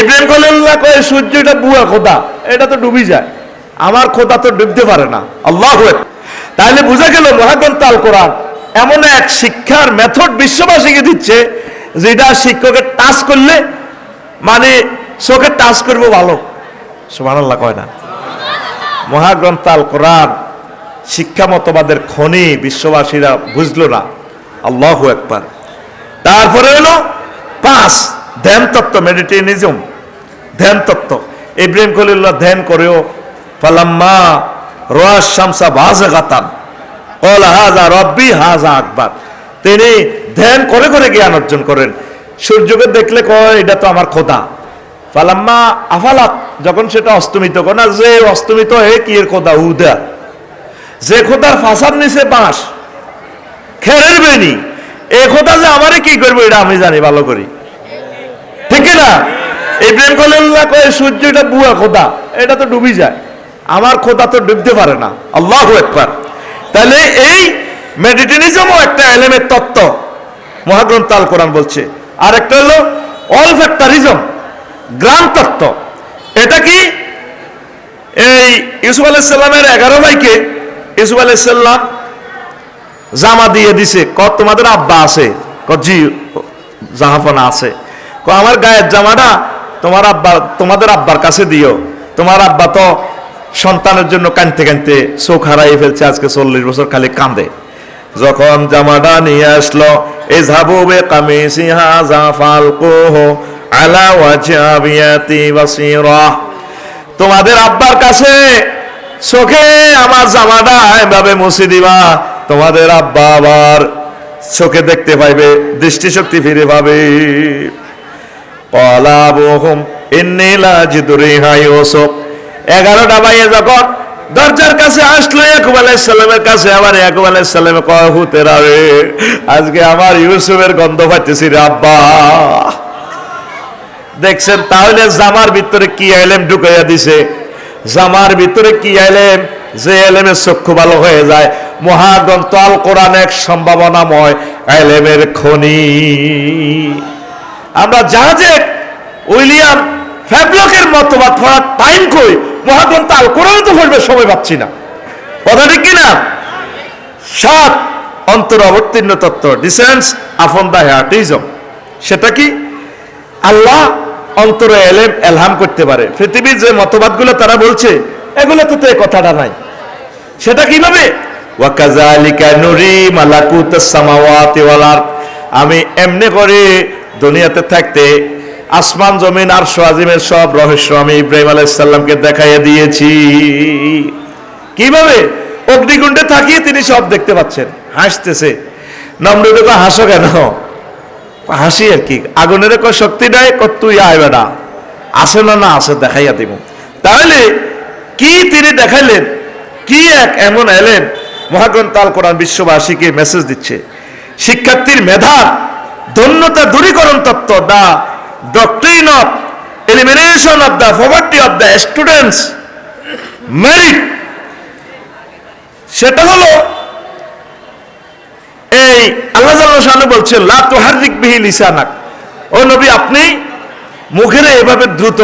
ইব্রাহিম খলিল্লাহ কয়ে সূর্য এটা বুয়া খোদা, এটা তো ডুবি যায়। আমার খোদা তো ডুবতে পারে না। আল্লাহ তাহলে বোঝা গেল মহাগ্রন্থ আল কোরআন এমন এক শিক্ষার মেথড বিশ্ববাসীকে দিচ্ছে, যেটা শিক্ষকের টাচ করলে মানে চোখে টাচ করব ভালো। সুবহানাল্লাহ কয় না। মহাগ্রন্থ আল কোরআন শিক্ষা মতবাদের খনি বিশ্ববাসীরা বুঝলো না। আল্লাহ একবার তারপরে হলো পাঁচ। ধ্যান তত্ত্ব মেডিটেনিজম ধ্যান তত্ত্ব ইব্রাহিম খলিল্লাহ ধ্যান করেও ফালাম্মা রোয়াজ শামসা বাজে গাতান। অল হাজা রব্বি হাজা আকবার। তিনি ধ্যান করে করে জ্ঞান অর্জন করেন। সূর্যকে দেখলে কয়, এটা তো আমার খোদা। ফালাম্মা আফালাত যখন সেটা অস্তমিত করে না, যে অস্তমিত হয়ে কি এর খোদা, উদা? যে খোদার ফাঁসার নিচে বাঁশ, খেরের বেনি এ খোদা যে আমারে কি করব, এটা আমি জানি, ভালো করি। ঠিক না? ইব্রাহিম খলিল্লাহ কয়ে সূর্য এটা বুয়া খোদা, এটা তো ডুবি যায়। আমার খোদা তো ডুবতে পারে না। আল্লাহ একবার তাহলে এই মেডিটেনিজমও একটা এলেমের তত্ত্ব। মহাগ্রন্থ আল কোরআন বলছে। আর একটা হলো অল ফ্যাক্টরিজম গ্রাম তত্ত্ব। এটা কি? এই ইউসুফ আলাইসাল্লামের এগারো ভাইকে ইউসুফ আলাইসাল্লাম জামা দিয়ে দিছে। ক তোমাদের আব্বা আছে ক জি জাহাফনা আছে। ক, আমার গায়ের জামাটা তোমার আব্বা, তোমাদের আব্বার কাছে দিও। তোমার আব্বা তো সন্তানের জন্য কানতে কানতে চোখ হারাই ফেলছে, আজকে চল্লিশ বছর খালি কান্দে যখন জামাটা নিয়ে আসলো এই ঝাবুবে কামিসি হাজা ফালকুহ আলা ওয়াজাবিয়াতি বাসিরা। তোমাদের আব্বার কাছে চোখে আমার জামাটা এভাবে মুছে দিবা। তোমাদের আব্বা আবার চোখে দেখতে পাইবে, দৃষ্টিশক্তি ফিরে পাবে। ইউসুফ। এগারোটা বাইয়ে যখন দরজার কাছে আসলো, ইয়াকুব আলাইসাল্লামের কাছে আবার ইয়াকুব আলাইসাল্লামে কয় হুতেরা রে, আজকে আমার ইউসুফের গন্ধ পাইতেছি রে দেখছেন, তাহলে জামার ভিতরে কি এলেম ঢুকাইয়া দিছে? জামার ভিতরে কি এলেম যে এলেমের চক্ষু ভালো হয়ে যায়। মহাগ্রন্থ আল কোরআন এক সম্ভাবনাময় এলেমের খনি। আমরা জাহাজে উইলিয়াম ফ্যাবলকের মতবাদ পড়ার টাইম কই? মহাগ্রন্থ আল কোরআন তো পড়বে সময় পাচ্ছি না। কথা ঠিক কিনা? সাত অন্তর অবতীর্ণ তত্ত্ব ডিসেন্স আপন দা হ্যাটিজম সেটা কি? আল্লাহ অন্তরে এলেম, এলহাম করতে পারে। পৃথিবীর যে মতবাদগুলো তারা বলছে এগুলো তো এই কথাটা নাই। সেটা কীভাবে? ওয়াকাজালিকা নুরি মালাকুত সামাওয়াতি ওয়াল আমি এমনি করে দুনিয়াতে থাকতে আসমান, জমিন, আর সোয়াজিমের সব রহস্য আমি ইব্রাহিম আলাইসাল্লামকে দেখাইয়া দিয়েছি। কীভাবে অগ্নিকুণ্ডে থাকিয়ে তিনি সব দেখতে পাচ্ছেন? হাসতেছে। নম্রকে হাসো কেন? হাসি আর কি? আগুনের কো শক্তি নাই? কত তুই আয় বেটা। আসে না না আসে দেখাইয়া দিব। তাহলে কি তিনি দেখাইলেন কি এক এমন এলেন? মহাগ্রন্থ আল কোরআন বিশ্ববাসীকে মেসেজ দিচ্ছে। শিক্ষার্থীর মেধা ধন্যতা দূরীকরণ তত্ত্ব the doctrine of elimination of the poverty of the students merit সেটা হলো এই আল্লাহ জাল্লাহ বলছেন, লা তুহারিক বিহি লিসানাক। ও নবী, আপনি মুখের এভাবে দ্রুত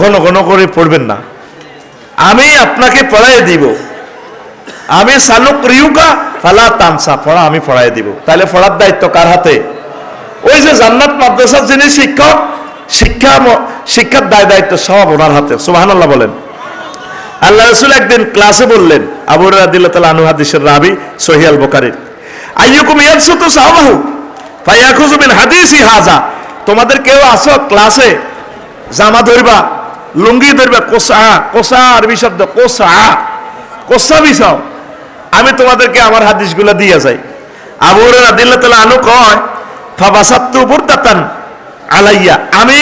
ঘন ঘন করে পড়বেন না। আমি আপনাকে পড়াই দিব। আমি সালুক রিউকা ফালা তানসা, পড়া আমি পড়াই দিব। তাহলে পড়ার দায়িত্ব কার হাতে? ওই যে জান্নাত মাদ্রাসার যিনি শিক্ষক, শিক্ষা শিক্ষার দায় দায়িত্ব সব ওনার হাতে, সুবহানাল্লাহ বলেন। আল্লাহ রসুল একদিন ক্লাসে বললেন, আবু রাদিল্লাহ তাআলা আনহু হাদিসের রাবি সহিয়াল বুখারীর আইয়ুকুম ইয়াবসুতু সাহাবাহু ফায়াখুযু মিন হাদিসি হাজা তোমাদের কেউ আসো ক্লাসে, জামা ধরবা, লুঙ্গি ধরবা, কোসা কোসা আরবি শব্দ, কোসা কোসা বিছাও আমি তোমাদেরকে আমার হাদিসগুলো দিয়ে যাই। আবু রাদিল্লাহ তাআলা আনহু কয় ফাবাসাত্তু বুরদাতান আলাইয়া। আমি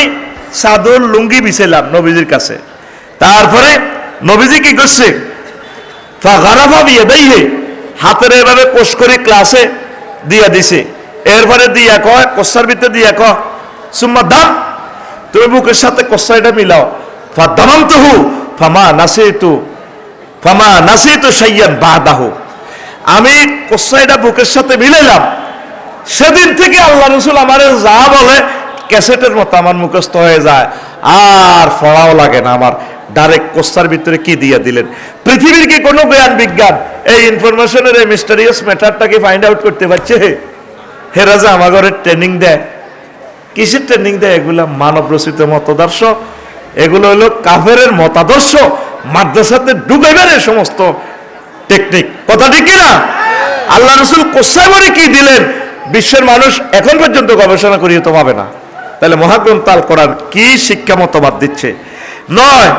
সাদুর লুঙ্গি বিছাইলাম নবীজির কাছে। তারপরে নবীজি কি করছে? ফাগারাফা বিয়ে দেইহে হাতের এভাবে কোষ করে ক্লাসে দিয়া দিছে। এরপরে দিয়া কয় কোষার ভিতরে দিয়া ক সুম্মা দাম, তুমি বুকের সাথে কোষা এটা মিলাও। ফা দামাম তুহু ফামা নাসিতু ফামা নাসিতু সাইয়ান বাদাহু। আমি কোষা এটা বুকের সাথে মিলাইলাম। সেদিন থেকে আল্লাহ রসুল আমার যা বলে, ক্যাসেটের মতো আমার মুখস্থ হয়ে যায়। আর ফড়াও লাগে না আমার। ডাইরেক্ট কোস্টার ভিতরে কি দিয়ে দিলেন? পৃথিবীর কি কোনো জ্ঞান বিজ্ঞান? এই ইনফরমেশনের এই মিস্টারিয়াস ম্যাটারটাকে ফাইন্ড আউট করতে পারছে? হেরা যে আমার ঘরে ট্রেনিং দেয়। কিসের ট্রেনিং দেয়? এগুলা মানব রচিত মতাদর্শ। এগুলো হলো কাফেরের মতাদর্শ। মাদ্রাসাতে ডুবেবেন এই সমস্ত টেকনিক কথা ঠিক কিনা? আল্লাহ রসুল কোসাইমরে কি দিলেন? বিশ্বের মানুষ এখন পর্যন্ত গবেষণা করিয়ে তো পাবে না। তাহলে মহাগ্রন্থ আল কোরআন কি শিক্ষা মতবাদ দিচ্ছে? নয়,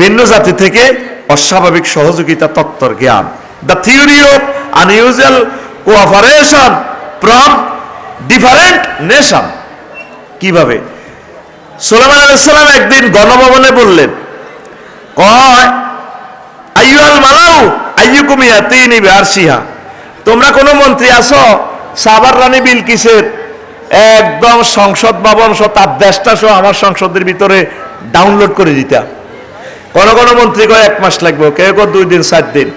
ভিন্ন জাতি থেকে অস্বাভাবিক সহযোগিতা তত্ত্বর জ্ঞান। The theory of unusual cooperation from different nation কীভাবে? সোলামান আলাইসাল্লাম একদিন গণভবনে বললেন, কয় আইয়ুল মালাউ আইয়ুকুম ইয়াতিনি বিআরশিহা। তোমরা কোন মন্ত্রী আছো? সাবার রানী বিলকিসের একদম সংসদ ভবন সহ তার দেশটা সহ আমার সংসদের ভিতরে ডাউনলোড করে দিতা। কোন কোন মন্ত্রী কয় এক মাস লাগবে, কেউ কেউ দুই দিন সাত দিন।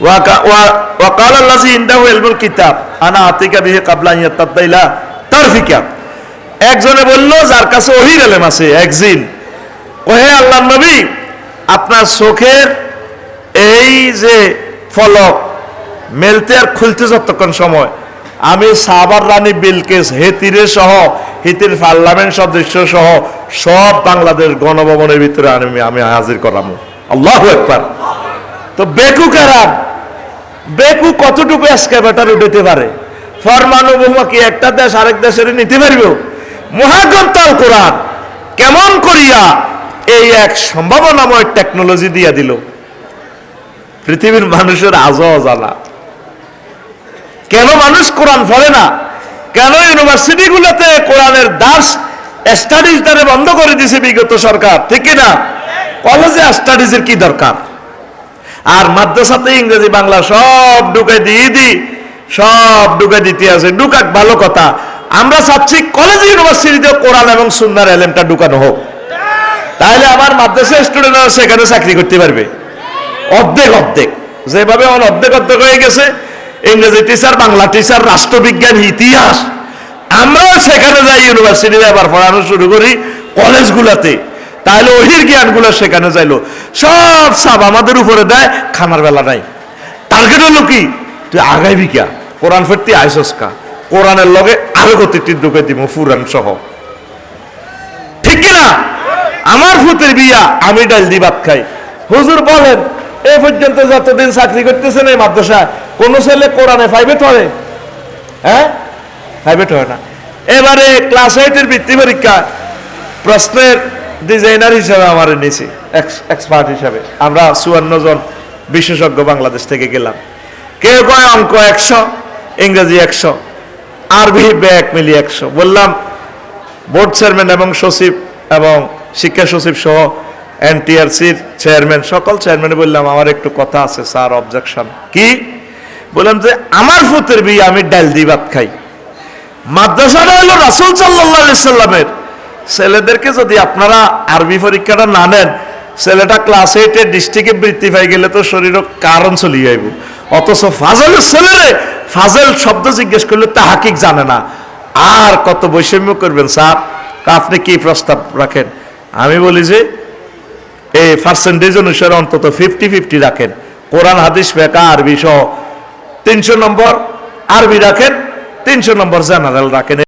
ওয়াকা- ওয়া- ওয়াকাল আল্লাযী ইনদাহু বিহি কাবলা তারফিকা। একজনে বলল, যার কাছে ওহির এলেম আছে একজিন ওহে আল্লাহ নবী, আপনার চোখের এই যে ফলক মেলতে আর খুলতে যতক্ষণ সময় আমি সাবার রানী বিলকেস, হেতিরে সহ, হিতির পার্লামেন্ট সদস্য সহ সব বাংলাদেশ গণভবনের ভিতরে আমি আমি হাজির করামো। আল্লাহ একবার তো বেকু কারাম বেকু কতটুকু এসকেভেটার উঠতে পারে? ফরমানু বহুমা কি একটা দেশ আরেক দেশের নিতে পারবে? মহাগ্রন্থাল কোরআন কেমন করিয়া এই এক সম্ভাবনাময় টেকনোলজি দিয়া দিল? পৃথিবীর মানুষের আজও অজানা। কেন মানুষ কোরআন পড়ে না? কেন ইউনিভার্সিটি গুলোতে কোরআনের দাস স্টাডিজ দ্বারা বন্ধ করে দিয়েছে বিগত সরকার? ঠিক না কলেজে স্টাডিজের কি দরকার? আর মাদ্রাসাতে ইংরেজি, বাংলা সব ঢুকে দিয়ে দি, সব ঢুকে দিতে আছে। ঢুকাক ভালো কথা। আমরা চাচ্ছি কলেজ ইউনিভার্সিটিতে কোরআন এবং সুন্দর এলেমটা ঢুকানো হোক। তাহলে আমার মাদ্রাসা স্টুডেন্টরা সেখানে চাকরি করতে পারবে। অর্ধেক অর্ধেক। যেভাবে আমার অর্ধেক অর্ধেক হয়ে গেছে ইংরেজি টিচার বাংলা টিচার রাষ্ট্রবিজ্ঞান, ইতিহাস। আমরাও সেখানে যাই ইউনিভার্সিটিতে আবার পড়ানো শুরু করি কলেজগুলোতে তাহলে ওহির জ্ঞানগুলো সেখানে যাইলো। সব সাব আমাদের উপরে দেয় খানার বেলা নাই। টার্গেট হলো কি? তুই আগাই বিকা কোরআন ফেরতি আইসস্কা কোরআনের লগে আরও গতিটি ঢুকে দিব, ফুরান সহ। ঠিক কিনা আমার ফুতের বিয়া, আমি ডাল দি ভাত খাই। হুজুর বলেন, এ পর্যন্ত যতদিন চাকরি করতেছেন এই মাদ্রাসায় কোন ছেলে কোরআনে ফাইভে ধরে হ্যাঁ? ফাইভে হয় না। এবারে ক্লাস এইটের বৃত্তি পরীক্ষা প্রশ্নের ডিজাইনার হিসাবে আমার নিয়েছি এক্সপার্ট হিসাবে। আমরা চুয়ান্ন জন বিশেষজ্ঞ বাংলাদেশ থেকে গেলাম। কেউ কয় অঙ্ক একশো, ইংরেজি একশো, আরবি ব্যাক মিলিয়ে একশো। বললাম বোর্ড চেয়ারম্যান এবং সচিব এবং শিক্ষা সচিব সহ এনটিআরসির চেয়ারম্যান সকল চেয়ারম্যান বললাম, আমার একটু কথা আছে স্যার অবজেকশন কি? বললাম যে, আমার ফুতের বিয়ে আমি ডাল দি ভাত খাই। মাদ্রাসাটা হলো রাসুল সাল্লামের। ছেলেদেরকে যদি আপনারা আরবি পরীক্ষাটা না নেন, ছেলেটা ক্লাস এইটে ডিস্ট্রিক্টে বৃত্তি পাই গেলে তো শরীরও কারণ চলি যাইব অথচ ফাজলের ছেলেরে ফাজল শব্দ জিজ্ঞেস করলে তা হাকিক জানে না। আর কত বৈষম্য করবেন, স্যার? আপনি কি প্রস্তাব রাখেন? আমি বলি যে, এই পার্সেন্টেজ অনুসারে অন্তত ফিফটি ফিফটি রাখেন। কোরআন, হাদিস ফেকা আরবি সহ তিনশো নম্বর আরবি রাখেন তিনশো নম্বর জেনারেল রাখেন